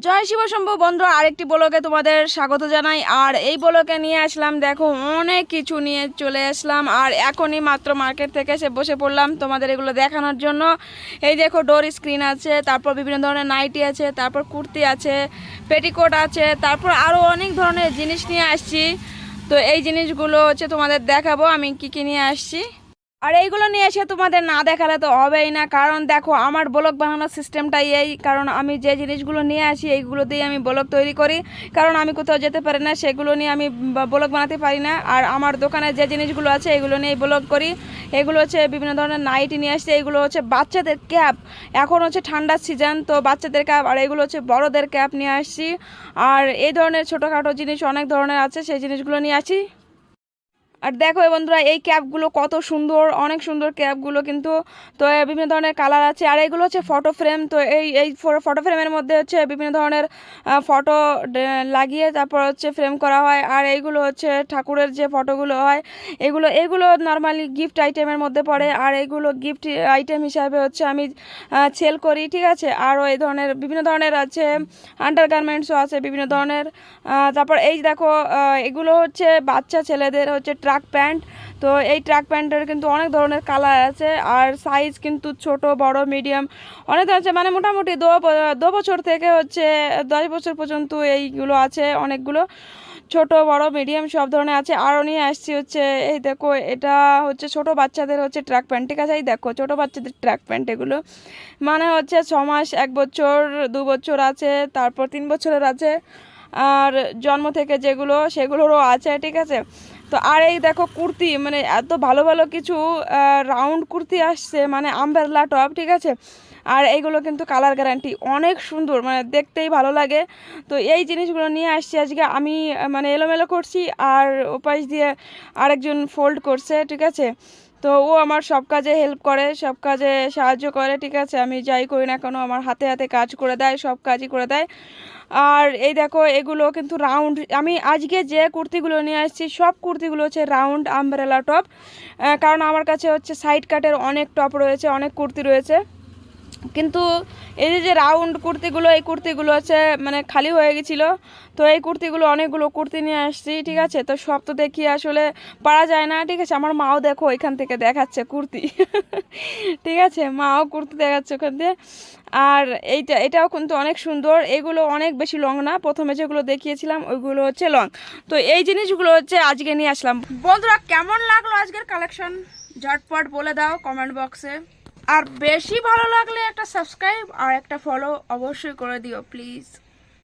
জয় শিব শম্ভু বন্ধু, আরেকটি ব্লকে তোমাদের স্বাগত জানাই। আর এই ব্লকে নিয়ে আসলাম, দেখো, অনেক কিছু নিয়ে চলে আসলাম। আর এখনই মাত্র মার্কেট থেকে এসে বসে পড়লাম তোমাদের এগুলো দেখানোর জন্য। এই দেখো, ডোর স্ক্রিন আছে, তারপর বিভিন্ন ধরনের নাইটি আছে, তারপর কুর্তি আছে, পেটিকোট আছে, তারপর আরও অনেক ধরনের জিনিস নিয়ে আসছি। তো এই জিনিসগুলো হচ্ছে তোমাদের দেখাবো, আমি কি কী নিয়ে আসছি। আর এইগুলো নিয়ে এসে তোমাদের না দেখালে তো হবেই না। কারণ দেখো, আমার ব্লগ বানানোর সিস্টেমটাই এই। কারণ আমি যে জিনিসগুলো নিয়ে আসি, এইগুলো দিয়ে আমি ব্লগ তৈরি করি। কারণ আমি কোথাও যেতে পারি না, সেগুলো নিয়ে আমি ব্লগ বানাতে পারি না। আর আমার দোকানে যে জিনিসগুলো আছে, এগুলো নিয়ে ব্লগ করি। এগুলো হচ্ছে বিভিন্ন ধরনের নাইটি নিয়ে আসছে। এগুলো হচ্ছে বাচ্চাদের ক্যাপ। এখন হচ্ছে ঠান্ডার সিজন, তো বাচ্চাদের ক্যাপ। আর এগুলো হচ্ছে বড়দের ক্যাপ নিয়ে আসছি। আর এই ধরনের ছোটোখাটো জিনিস অনেক ধরনের আছে, সেই জিনিসগুলো নিয়ে আসি। আর দেখো বন্ধুরা, এই ক্যাপগুলো কত সুন্দর, অনেক সুন্দর ক্যাপগুলো কিন্তু। তো বিভিন্ন ধরনের কালার আছে। আর এইগুলো হচ্ছে ফটো ফ্রেম তো এই এই ফটো ফ্রেমের মধ্যে হচ্ছে বিভিন্ন ধরনের ফটো লাগিয়ে তারপর হচ্ছে ফ্রেম করা হয়। আর এইগুলো হচ্ছে ঠাকুরের যে ফটোগুলো হয়, এগুলো এগুলো নর্মালি গিফট আইটেমের মধ্যে পড়ে। আর এইগুলো গিফট আইটেম হিসাবে হচ্ছে আমি সেল করি, ঠিক আছে? আরও এই ধরনের বিভিন্ন ধরনের আছে আন্ডার গার্মেন্টসও আছে, বিভিন্ন ধরনের। তারপর এই দেখো এগুলো হচ্ছে বাচ্চা ছেলেদের হচ্ছে ট্রাক প্যান্ট তো এই ট্রাক প্যান্টের কিন্তু অনেক ধরনের কালার আছে, আর সাইজ কিন্তু ছোট, বড় মিডিয়াম অনেক ধরনের মানে মোটামুটি দু বছর থেকে হচ্ছে দশ বছর পর্যন্ত এইগুলো আছে অনেকগুলো। ছোট, বড় মিডিয়াম সব ধরনের আছে। আরও নিয়ে আসছি হচ্ছে, এই দেখো, এটা হচ্ছে ছোট বাচ্চাদের হচ্ছে ট্র্যাক প্যান্ট ঠিক আছে, এই দেখো, ছোট বাচ্চাদের ট্র্যাক প্যান্ট এগুলো। মানে হচ্ছে ছ মাস, এক বছর, দু বছর আছে, তারপর তিন বছরের আছে। আর জন্ম থেকে যেগুলো, সেগুলোরও আছে, ঠিক আছে। তো আর এই দেখো কুর্তি মানে এত ভালো ভালো কিছু রাউন্ড কুর্তি আসছে মানে আম্বেরলা টপ ঠিক আছে? আর এইগুলো কিন্তু কালার গ্যারান্টি অনেক সুন্দর মানে দেখতেই ভালো লাগে। তো এই জিনিসগুলো নিয়ে আসছি আজকে। আমি মানে এলোমেলো করছি, আর ওপাশ দিয়ে আরেকজন ফোল্ড করছে, ঠিক আছে? তো ও আমার সব কাজে হেল্প করে, সব কাজে সাহায্য করে, ঠিক আছে? আমি যাই করি না কেন, আমার হাতে হাতে কাজ করে দেয়, সব কাজই করে দেয়। আর এই দেখো, এগুলো কিন্তু রাউন্ড আমি আজকে যে কুর্তিগুলো নিয়ে আসছি, সব কুর্তিগুলো হচ্ছে রাউন্ড আমব্রেলা টপ কারণ আমার কাছে হচ্ছে সাইড কাটের অনেক টপ রয়েছে, অনেক কুর্তি রয়েছে। কিন্তু এই যে রাউন্ড কুর্তিগুলো, এই কুর্তিগুলো হচ্ছে মানে খালি হয়ে গেছিল। তো এই কুর্তিগুলো অনেকগুলো কুর্তি নিয়ে আসছি, ঠিক আছে? তো সব তো দেখি আসলে পারা যায় না, ঠিক আছে? আমার মাও দেখো ওইখান থেকে দেখাচ্ছে কুর্তি। ঠিক আছে? মাও কুর্তি দেখাচ্ছে ওখান থেকে আর এইটা, এটাও কিন্তু অনেক সুন্দর। এগুলো অনেক বেশি লং না। প্রথমে যেগুলো দেখিয়েছিলাম, ওইগুলো হচ্ছে লং তো এই জিনিসগুলো হচ্ছে আজকে নিয়ে আসলাম। বন্ধুরা, কেমন লাগল আজকের কালেকশন ঝটপট বলে দাও কমেন্ট বক্সে আর বেশি ভালো লাগলে একটা সাবস্ক্রাইব আর একটা ফলো অবশ্যই করে দিও প্লিজ